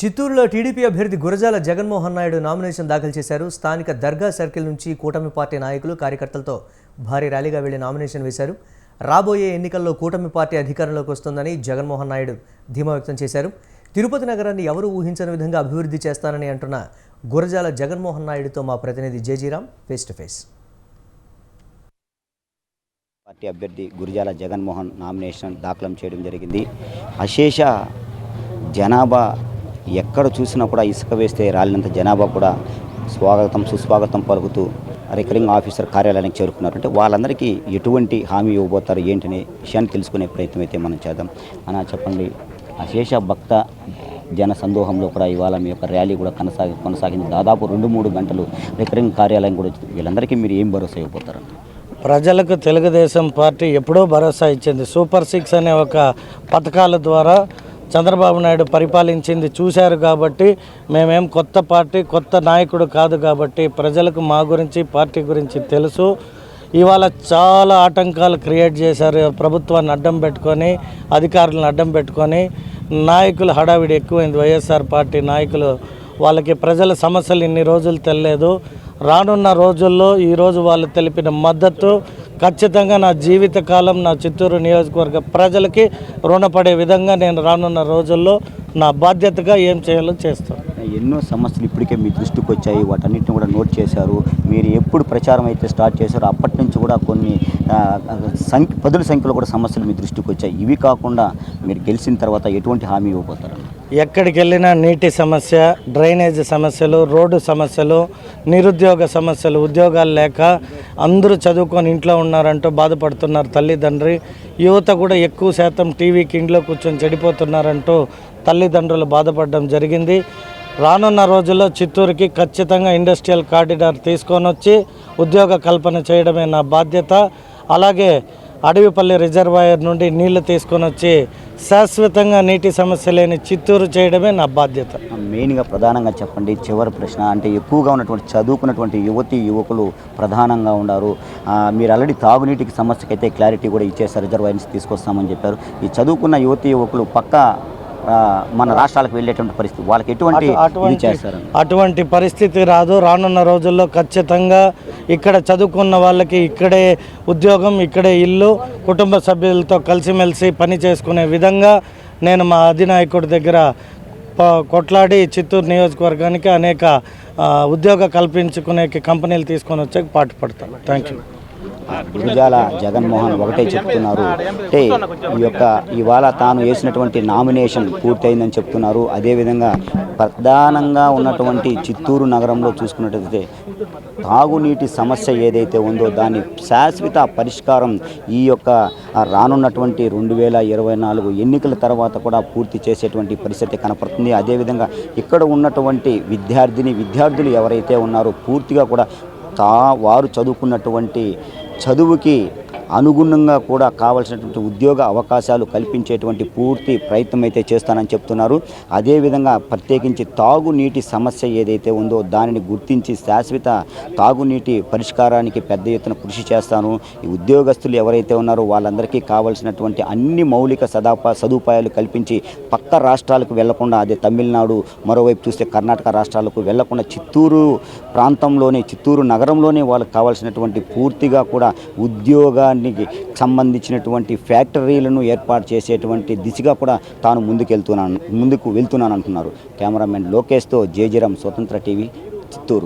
చిత్తూరులో టీడీపీ అభ్యర్థి గురజాల జగన్మోహన్ నాయుడు నామినేషన్ దాఖలు చేశారు. స్థానిక దర్గా సర్కిల్ నుంచి కూటమి పార్టీ నాయకులు కార్యకర్తలతో భారీ ర్యాలీగా వెళ్ళి నామినేషన్ వేశారు. రాబోయే ఎన్నికల్లో కూటమి పార్టీ అధికారంలోకి వస్తుందని జగన్మోహన్ నాయుడు ధీమా వ్యక్తం చేశారు. తిరుపతి నగరాన్ని ఎవరు ఊహించని విధంగా అభివృద్ధి చేస్తానని అంటున్న గురజాల జగన్మోహన్ నాయుడుతో మా ప్రతినిధి జేజీరామ్ ఫేస్ టు ఫేస్. పార్టీ అభ్యర్థి గురిజాల జగన్మోహన్ నామినేషన్ దాఖలం చేయడం జరిగింది. అశేష జనాభా ఎక్కడ చూసినా కూడా ఇసుక వేస్తే రాలినంత జనాభా కూడా స్వాగతం సుస్వాగతం పలుకుతూ రికరింగ్ ఆఫీసర్ కార్యాలయానికి చేరుకున్నారు. అంటే వాళ్ళందరికీ ఎటువంటి హామీ ఇవ్వబోతారు ఏంటనే విషయాన్ని తెలుసుకునే ప్రయత్నం అయితే మనం చేద్దాం. అన్నా చెప్పండి అశేష భక్త జన సందోహంలో కూడా ఇవాళ మీ యొక్క ర్యాలీ కూడా కొనసాగి కొనసాగింది. దాదాపు రెండు మూడు గంటలు రికరింగ్ కార్యాలయం కూడా వీళ్ళందరికీ మీరు ఏం భరోసా ఇవ్వబోతారు? ప్రజలకు తెలుగుదేశం పార్టీ ఎప్పుడో భరోసా ఇచ్చింది. సూపర్ సిక్స్ అనే ఒక పథకాల ద్వారా చంద్రబాబు నాయుడు పరిపాలించింది చూశారు కాబట్టి మేమేం కొత్త పార్టీ కొత్త నాయకుడు కాదు కాబట్టి ప్రజలకు మా గురించి పార్టీ గురించి తెలుసు. ఇవాళ చాలా ఆటంకాలు క్రియేట్ చేశారు. ప్రభుత్వాన్ని అడ్డం పెట్టుకొని అధికారులను అడ్డం పెట్టుకొని నాయకులు హడావిడి ఎక్కువైంది. వైఎస్ఆర్ పార్టీ నాయకులు వాళ్ళకి ప్రజల సమస్యలు ఇన్ని రోజులు తెలియలేదు. రానున్న రోజుల్లో ఈరోజు వాళ్ళు తెలిపిన మద్దతు ఖచ్చితంగా నా జీవితకాలం నా చిత్తూరు నియోజకవర్గ ప్రజలకి రుణపడే విధంగా నేను రానున్న రోజుల్లో నా బాధ్యతగా ఏం చేయాలో చేస్తాను. ఎన్నో సమస్యలు ఇప్పటికే మీ దృష్టికి వచ్చాయి. వాటన్నిటిని కూడా నోట్ చేశారు. మీరు ఎప్పుడు ప్రచారం అయితే స్టార్ట్ చేశారో అప్పటి నుంచి కూడా కొన్ని సంఖ్య పదుల సంఖ్యలో కూడా సమస్యలు మీ దృష్టికి వచ్చాయి. ఇవి కాకుండా మీరు గెలిచిన తర్వాత ఎటువంటి హామీ ఇవ్వబోతారు? ఎక్కడికి వెళ్ళినా నీటి సమస్య డ్రైనేజ్ సమస్యలు రోడ్డు సమస్యలు నిరుద్యోగ సమస్యలు ఉద్యోగాలు లేక అందరూ చదువుకొని ఇంట్లో ఉన్నారంటూ బాధపడుతున్నారు తల్లిదండ్రి. యువత కూడా ఎక్కువ శాతం టీవీకి ఇంట్లో కూర్చొని చెడిపోతున్నారంటూ తల్లిదండ్రులు బాధపడడం జరిగింది. రానున్న రోజుల్లో చిత్తూరుకి ఖచ్చితంగా ఇండస్ట్రియల్ కారిడార్ తీసుకొని వచ్చి ఉద్యోగ కల్పన చేయడమే నా బాధ్యత. అలాగే అడవిపల్లి రిజర్వాయర్ నుండి నీళ్ళు తీసుకొని వచ్చి శాశ్వతంగా నీటి సమస్య లేని చిత్తూరు చేయడమే నా బాధ్యత. మెయిన్గా ప్రధానంగా చెప్పండి చివరి ప్రశ్న అంటే ఎక్కువగా ఉన్నటువంటి చదువుకున్నటువంటి యువతి యువకులు ప్రధానంగా ఉన్నారు. మీరు ఆల్రెడీ తాగునీటికి సమస్యకైతే క్లారిటీ కూడా ఇచ్చేసారు రిజర్వాయర్స్ తీసుకొస్తామని చెప్పారు. ఈ చదువుకున్న యువతి యువకులు పక్క మన రాష్ట్రాలకు వెళ్ళేటువంటి పరిస్థితి. వాళ్ళకి ఎటువంటి అటువంటి చేస్తారు? అటువంటి పరిస్థితి రాదు. రానున్న రోజుల్లో ఖచ్చితంగా ఇక్కడ చదువుకున్న వాళ్ళకి ఇక్కడే ఉద్యోగం ఇక్కడే ఇల్లు కుటుంబ సభ్యులతో కలిసిమెలిసి పని చేసుకునే విధంగా నేను మా అధినాయకుడి దగ్గర కొట్లాడి చిత్తూరు నియోజకవర్గానికి అనేక ఉద్యోగ కల్పించుకునే కంపెనీలు తీసుకొని వచ్చే పాటుపడతాను. థ్యాంక్ యూ గురుజాల జగన్మోహన్ ఒకటే చెప్తున్నారు. అంటే ఈ యొక్క ఇవాళ తాను వేసినటువంటి నామినేషన్ పూర్తయిందని చెప్తున్నారు. అదేవిధంగా ప్రధానంగా ఉన్నటువంటి చిత్తూరు నగరంలో చూసుకున్నట్లయితే తాగునీటి సమస్య ఏదైతే ఉందో దాని శాశ్వత పరిష్కారం ఈ యొక్క రానున్నటువంటి రెండు వేల ఇరవై నాలుగు ఎన్నికల తర్వాత కూడా పూర్తి చేసేటువంటి పరిస్థితి కనపడుతుంది. అదేవిధంగా ఇక్కడ ఉన్నటువంటి విద్యార్థిని విద్యార్థులు ఎవరైతే ఉన్నారో పూర్తిగా కూడా తా వారు చదువుకున్నటువంటి చదువుకి అనుగుణంగా కూడా కావాల్సినటువంటి ఉద్యోగ అవకాశాలు కల్పించేటువంటి పూర్తి ప్రయత్నం అయితే చేస్తానని చెప్తున్నారు. అదేవిధంగా ప్రత్యేకించి తాగునీటి సమస్య ఏదైతే ఉందో దానిని గుర్తించి శాశ్వత తాగునీటి పరిష్కారానికి పెద్ద ఎత్తున కృషి చేస్తాను. ఈ ఉద్యోగస్తులు ఎవరైతే ఉన్నారో వాళ్ళందరికీ కావాల్సినటువంటి అన్ని మౌలిక సదాపా సదుపాయాలు కల్పించి పక్క రాష్ట్రాలకు వెళ్ళకుండా అదే తమిళనాడు మరోవైపు చూస్తే కర్ణాటక రాష్ట్రాలకు వెళ్ళకుండా చిత్తూరు ప్రాంతంలోనే చిత్తూరు నగరంలోనే వాళ్ళకి కావాల్సినటువంటి పూర్తిగా కూడా ఉద్యోగానికి సంబంధించినటువంటి ఫ్యాక్టరీలను ఏర్పాటు చేసేటువంటి దిశగా కూడా తాను ముందుకెళ్తున్నాను ముందుకు వెళ్తున్నాను అంటున్నారు కెమెరామెన్ లోకేష్తో జేజీరామ్ స్వతంత్ర టీవీ చిత్తూరు.